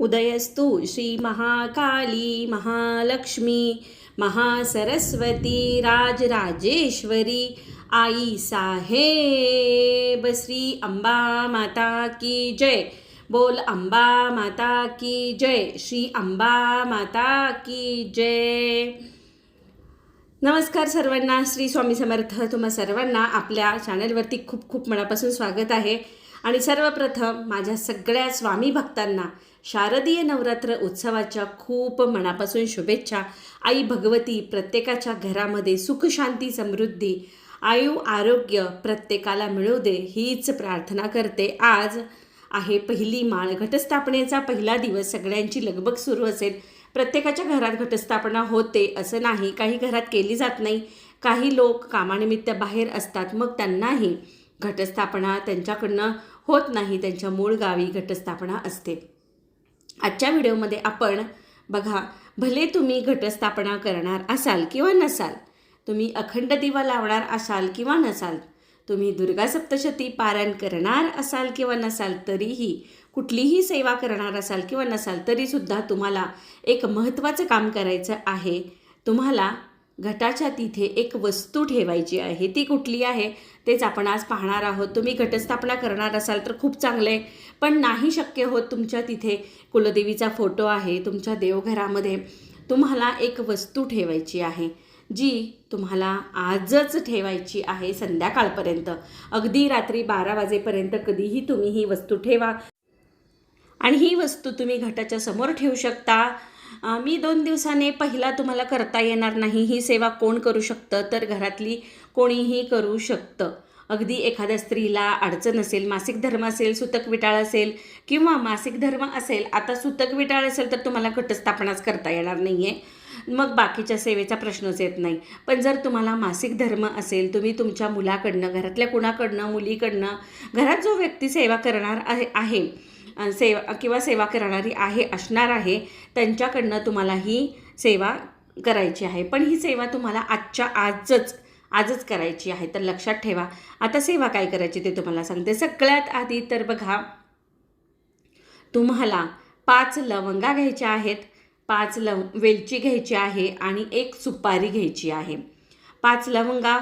उदयस्तु श्रीमहाकाली महालक्ष्मी महासरस्वती राजराजेश्वरी आई साहेब श्री अंबा माता की जय. बोल अंबा माता की जय श्री अंबा माता की जय. नमस्कार सर्वांना श्री स्वामी समर्थ तुम्हा सर्वांना आपल्या चॅनलवरती खूप खूप मनापासून स्वागत आहे. आणि सर्वप्रथम माझ्या सगळ्या स्वामी भक्तांना शारदीय नवरात्र उत्सवाच्या खूप मनापासून शुभेच्छा. आई भगवती प्रत्येकाच्या घरामध्ये सुख शांती समृद्धी आयु आरोग्य प्रत्येकाला मिळू दे हीच प्रार्थना करते. आज आहे पहिली माळ घटस्थापनेचा पहिला दिवस. सगळ्यांची लगबग सुरू असेल. प्रत्येकाच्या घरात घटस्थापना होते असं नाही. काही घरात केली जात नाही. काही लोक कामानिमित्त बाहेर असतात. मग त्यांनाही घटस्थापना त्यांच्याकडनं होत नाही. त्यांच्या मूळ गावी घटस्थापना असते. आजच्या व्हिडिओमध्ये आपण बघा भले तुम्ही घटस्थापना करणार असाल किंवा नसाल तुम्ही अखंड दिवा लावणार असाल किंवा नसाल तुम्ही दुर्गा सप्तशती पारायण करणार असाल किंवा नसाल तरीही कुठलीही सेवा करणार असाल किंवा नसाल तरीसुद्धा तुम्हाला एक महत्त्वाचं काम करायचं आहे. तुम्हाला घटाच्या तिथे एक वस्तू ठेवायची आहे. ती कुठली आहे? तेच आपण आज पाहणार आहोत. तुम्ही घटस्थापना करणार असाल तर खूप चांगलं आहे पण नाही शक्य होत तुमच्या तिथे कुलदेवीचा फोटो आहे तुमच्या देवघरामध्ये. तुम्हाला एक वस्तू ठेवायची आहे जी तुम्हाला आजच ठेवायची आहे संध्याकाळपर्यंत. अगदी रात्री बारा वाजेपर्यंत कधीही तुम्ही ही वस्तू ठेवा. आणि ही वस्तू तुम्ही घटाच्या समोर ठेवू शकता. मी दोन दिवसाने पहिला तुम्हाला करता येणार नाही ही सेवा कोण करू शकतं? तर घरातली कोणीही करू शकतं. अगदी एखाद्या स्त्रीला अडचण असेल मासिक धर्म असेल सुतक विटाळ असेल किंवा मासिक धर्म असेल आता सुतक विटाळ असेल तर तुम्हाला घटस्थापनाच करता येणार नाही आहे मग बाकीच्या सेवेचा प्रश्नच येत नाही. पण जर तुम्हाला मासिक धर्म असेल तुम्ही तुमच्या मुलाकडनं घरातल्या कुणाकडनं मुलीकडनं घरात जो व्यक्ती सेवा करणार आहे आहे सेवा किंवा सेवा करणारी आहे असणार आहे त्यांच्याकडनं तुम्हाला ही सेवा करायची आहे. पण ही सेवा तुम्हाला आजच्या आजच आजच करायची आहे. तर लक्षात ठेवा. आता सेवा काय करायची ते तुम्हाला सांगते. सगळ्यात आधी तर बघा तुम्हाला पाच लवंगा घ्यायच्या आहेत. पाच लव वेलची घ्यायची आहे आणि एक सुपारी घ्यायची आहे. पाच लवंगा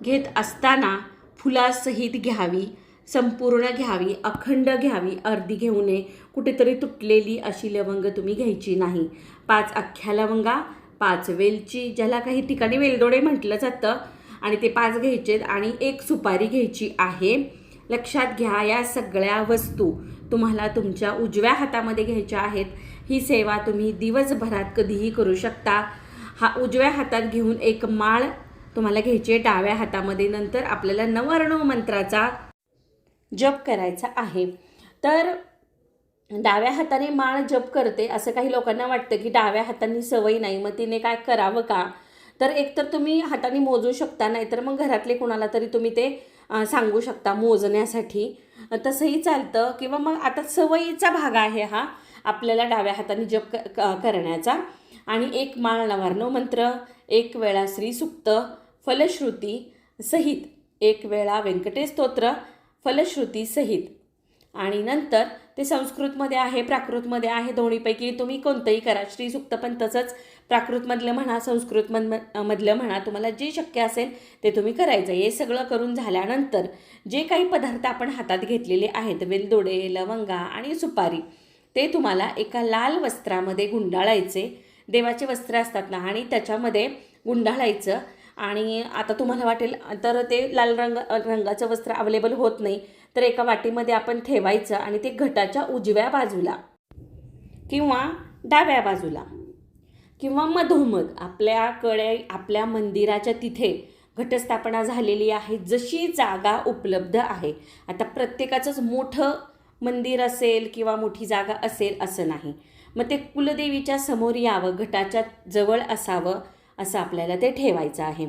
घेत असताना फुलासहित घ्यावी. संपूर्ण घ्यावी अखंड घ्यावी अर्धी घेऊ नये. कुठेतरी तुटलेली अशी लवंग तुम्ही घ्यायची नाही. पाच अख्ख्या लवंगा पाच वेलची ज्याला काही ठिकाणी वेलदोडे म्हटलं जातं आणि ते पाच घ्यायचेत आणि एक सुपारी घ्यायची आहे. लक्षात घ्या या सगळ्या वस्तू. तुम्हाला तुमच्या उजव्या हातामध्ये घ्यायच्या आहेत. ही सेवा तुम्ही दिवसभरात कधीही करू शकता. हा उजव्या हातात घेऊन एक माळ तुम्हाला घ्यायची आहे डाव्या हातामध्ये. नंतर आपल्याला नवर्ण मंत्राचा जप करायचा आहे. तर डाव्या हाताने माळ जप करते असं काही लोकांना वाटतं की डाव्या हाताने सवय नाही मग तिने काय करावं का? तर एकतर तुम्ही हाताने मोजू शकता नाहीतर मग घरातले कोणाला तरी तुम्ही ते सांगू शकता मोजण्यासाठी. तसंही चालतं किंवा मग आता सवयीचा भाग आहे हा आपल्याला डाव्या हाताने जप क- क- करण्याचा. आणि एक माळ नवार्णव मंत्र एक वेळा श्रीसुक्त फलश्रुती सहित एक वेळा व्यंकटेश स्तोत्र फलश्रुतीसहित. आणि नंतर ते संस्कृतमध्ये आहे प्राकृतमध्ये आहे दोन्हीपैकी तुम्ही कोणतंही करा. श्रीसुक्त पण तसंच प्राकृतमधलं म्हणा संस्कृतमध मधलं म्हणा तुम्हाला जे शक्य असेल ते तुम्ही करायचं. हे सगळं करून झाल्यानंतर जे काही पदार्थ आपण हातात घेतलेले आहेत वेलदोडे लवंगा आणि सुपारी ते तुम्हाला एका लाल वस्त्रामध्ये गुंडाळायचे. देवाचे वस्त्र असतात ना आणि त्याच्यामध्ये गुंडाळायचं. आणि आता तुम्हाला वाटेल तर ते लाल रंग रंगाचं वस्त्र अवेलेबल होत नाही. तर एका वाटीमध्ये आपण ठेवायचं आणि ते घटाच्या उजव्या बाजूला किंवा डाव्या बाजूला किंवा मधोमध आपल्याकडे आपल्या मंदिराच्या तिथे घटस्थापना झालेली आहे जशी जागा उपलब्ध आहे. आता प्रत्येकाचंच मोठं मंदिर असेल किंवा मोठी जागा असेल असं नाही. मग ते कुलदेवीच्या समोर यावं घटाच्या जवळ असावं असं आपल्याला ते ठेवायचं आहे.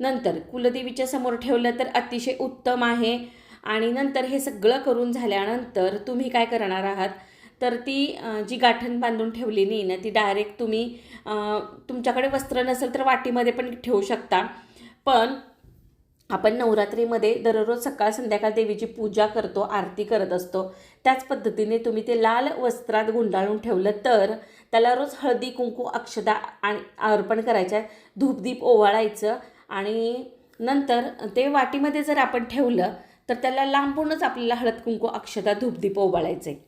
नंतर कुलदेवीच्या समोर ठेवलं तर अतिशय उत्तम आहे. आणि नंतर हे सगळं करून झाल्यानंतर तुम्ही काय करणार आहात? तर ती जी गाठण बांधून ठेवलेली ना ती डायरेक्ट तुम्ही तुमच्याकडे वस्त्र नसेल तर वाटीमध्ये पण ठेवू शकता. पण आपण नवरात्रीमध्ये दररोज सकाळ संध्याकाळ देवीची पूजा करतो आरती करत असतो. त्याच पद्धतीने तुम्ही ते लाल वस्त्रात गुंडाळून ठेवलं तर त्याला रोज हळदी कुंकू अक्षदा आणि अर्पण करायच्या धूपदीप ओवाळायचं आणि नंतर ते वाटीमध्ये जर आपण ठेवलं तर त्याला लांबूनच आपल्याला हळद कुंकू अक्षदा धूपदीप ओवाळायचे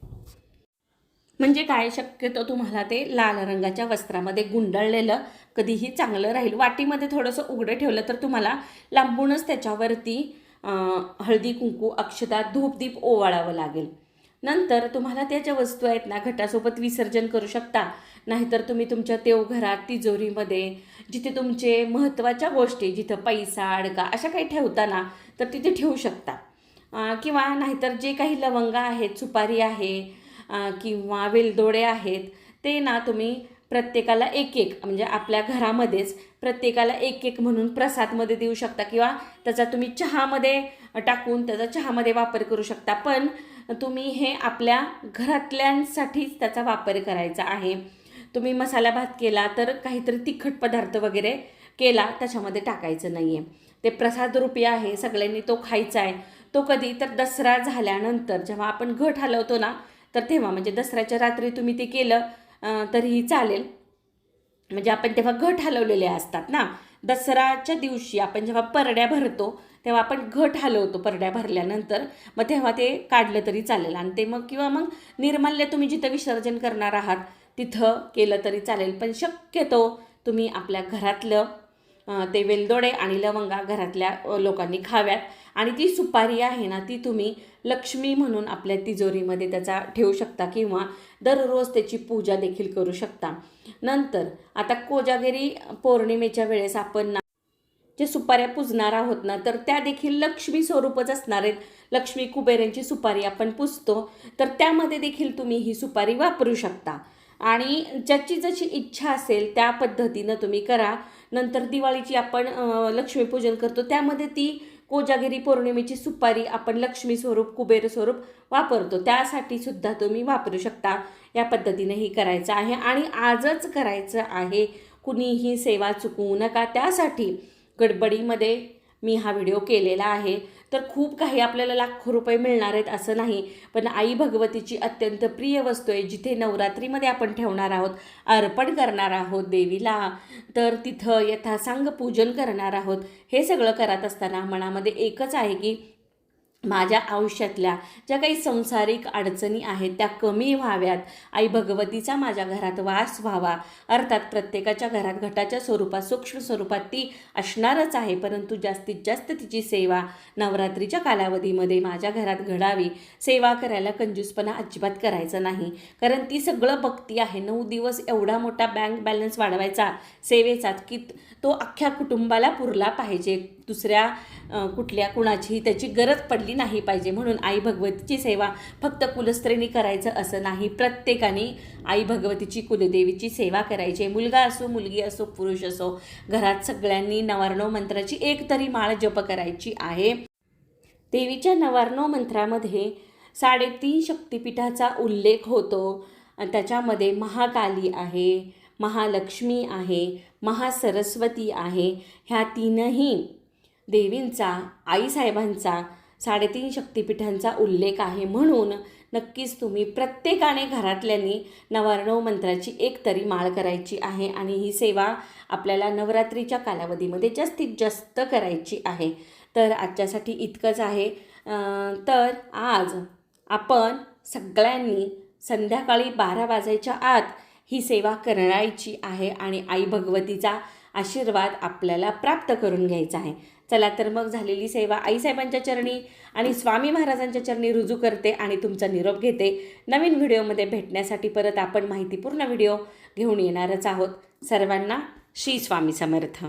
म्हणजे काय शक्यतो तुम्हाला ते लाल रंगाच्या वस्त्रामध्ये गुंडाळलेलं कधीही चांगलं राहील. वाटीमध्ये थोडंसं उघडं ठेवलं तर तुम्हाला लांबूनच त्याच्यावरती हळदी कुंकू अक्षता धूपदीप ओवाळावं लागेल. नंतर तुम्हाला त्या ज्या वस्तू आहेत ना घटासोबत विसर्जन करू शकता. नाहीतर तुम्ही तुमच्या देवघरात तिजोरीमध्ये जिथे तुमचे महत्त्वाच्या गोष्टी जिथं पैसा अडका अशा काही ठेवताना तर तिथे ठेवू शकता. किंवा नाहीतर जे काही लवंगा आहेत सुपारी आहे किंवा वेलदोडे आहेत ते ना तुम्ही प्रत्येकाला एक एक म्हणजे आपल्या घरामध्येच प्रत्येकाला एक एक म्हणून प्रसादमध्ये देऊ शकता किंवा त्याचा तुम्ही चहामध्ये टाकून त्याचा चहामध्ये वापर करू शकता. पण तुम्ही हे आपल्या घरातल्यांसाठीच त्याचा वापर करायचा आहे. तुम्ही मसाला भात केला तर काहीतरी तिखट पदार्थ वगैरे केला त्याच्यामध्ये टाकायचं नाही आहे ते प्रसाद रूपी आहे सगळ्यांनी तो खायचा आहे तो कधी तर दसरा झाल्यानंतर जेव्हा आपण घट हलवतो ना तर तेव्हा म्हणजे दसऱ्याच्या रात्री तुम्ही ते केलं तरीही चालेल. म्हणजे आपण तेव्हा घट हलवलेले असतात ना. दसराच्या दिवशी आपण जेव्हा परड्या भरतो तेव्हा आपण घट हलवतो परड्या भरल्यानंतर. मग तेव्हा ते काढलं तरी चालेल. आणि ते मग किंवा मग निर्माल्य तुम्ही जिथं विसर्जन करणार आहात तिथं केलं तरी चालेल. पण शक्यतो तुम्ही आपल्या घरातलं ते वेलदोडे आणि लवंगा घरातल्या लोकांनी खाव्यात. आणि ती सुपारी आहे ना ती तुम्ही लक्ष्मी म्हणून आपल्या तिजोरीमध्ये त्याचा ठेवू शकता किंवा दररोज त्याची पूजा देखील करू शकता. नंतर आता कोजागिरी पौर्णिमेच्या वेळेस आपण ना जे सुपाऱ्या पुजणार आहोत ना तर त्या देखील लक्ष्मी स्वरूपच असणार आहेत. लक्ष्मी कुबेरांची सुपारी आपण पुजतो तर त्यामध्ये देखील तुम्ही ही सुपारी वापरू शकता. आणि ज्याची जशी इच्छा असेल त्या पद्धतीनं तुम्ही करा. नंतर दिवाळीची आपण लक्ष्मीपूजन करतो त्यामध्ये ती कोजागिरी पौर्णिमेची सुपारी आपण लक्ष्मी स्वरूप कुबेर स्वरूप वापरतो. त्यासाठी सुद्धा तुम्ही वापरू शकता. या पद्धतीने ही करायचं आहे आणि आजच करायचं आहे. कुणीही सेवा चुकवू नका. त्यासाठी गडबडीमध्ये मी हा व्हिडिओ केलेला आहे तर खूप काही आपल्याला लाखो रुपये मिळणार आहेत असं नाही. पण आई भगवतीची अत्यंत प्रिय वस्तू आहे जिथे नवरात्रीमध्ये आपण ठेवणार आहोत अर्पण करणार आहोत देवीला. तर तिथं यथासांग पूजन करणार आहोत. हे सगळं करत असताना मनामध्ये एकच आहे की माझ्या आयुष्यातल्या ज्या काही संसारिक अडचणी आहेत त्या कमी व्हाव्यात. आई भगवतीचा माझ्या घरात वास व्हावा. अर्थात प्रत्येकाच्या घरात घटाच्या स्वरूपात सूक्ष्म स्वरूपात ती असणारच आहे परंतु जास्तीत जास्त तिची सेवा नवरात्रीच्या कालावधीमध्ये माझ्या घरात घडावी. सेवा करायला कंजूसपणा अजिबात करायचं नाही. कारण ती सगळं भक्ती आहे. नऊ दिवस एवढा मोठा बँक बॅलन्स वाढवायचा सेवेचा की तो अख्ख्या कुटुंबाला पुरला पाहिजे. दुसऱ्या कुठल्या कुणाची त्याची गरज पडली नाही पाहिजे. म्हणून आई भगवतीची सेवा फक्त कुलस्त्रीनी करायचं असं नाही. प्रत्येकाने आई भगवतीची कुलदेवीची सेवा करायची. मुलगा असो मुलगी असो पुरुष असो घरात सगळ्यांनी नवारणव मंत्राची एक तरी माळ जप करायची आहे. देवीच्या नवार्णव मंत्रामध्ये साडेतीन शक्तिपीठाचा उल्लेख होतो. त्याच्यामध्ये महाकाली आहे महालक्ष्मी आहे महासरस्वती आहे. ह्या तीनही देवींचा आईसाहेबांचा साडेतीन शक्तिपीठांचा उल्लेख आहे म्हणून नक्कीच तुम्ही प्रत्येकाने घरातल्यांनी नवार्णव मंत्राची एक तरी माळ करायची आहे आणि ही सेवा आपल्याला नवरात्रीच्या कालावधीमध्ये जास्तीत जास्त करायची आहे. तर आजच्यासाठी इतकंच आहे. तर आज आपण सगळ्यांनी संध्याकाळी बारा वाजायच्या आत ही सेवा करायची आहे आणि आई भगवतीचा आशीर्वाद आपल्याला प्राप्त करून घ्यायचा आहे. चला तर मग झालेली सेवा आईसाहेबांच्या चरणी आणि स्वामी महाराजांच्या चरणी रुजू करते आणि तुमचा निरोप घेते. नवीन व्हिडिओमध्ये भेटण्यासाठी परत आपण माहितीपूर्ण व्हिडिओ घेऊन येणारच आहोत. सर्वांना श्री स्वामी समर्थ.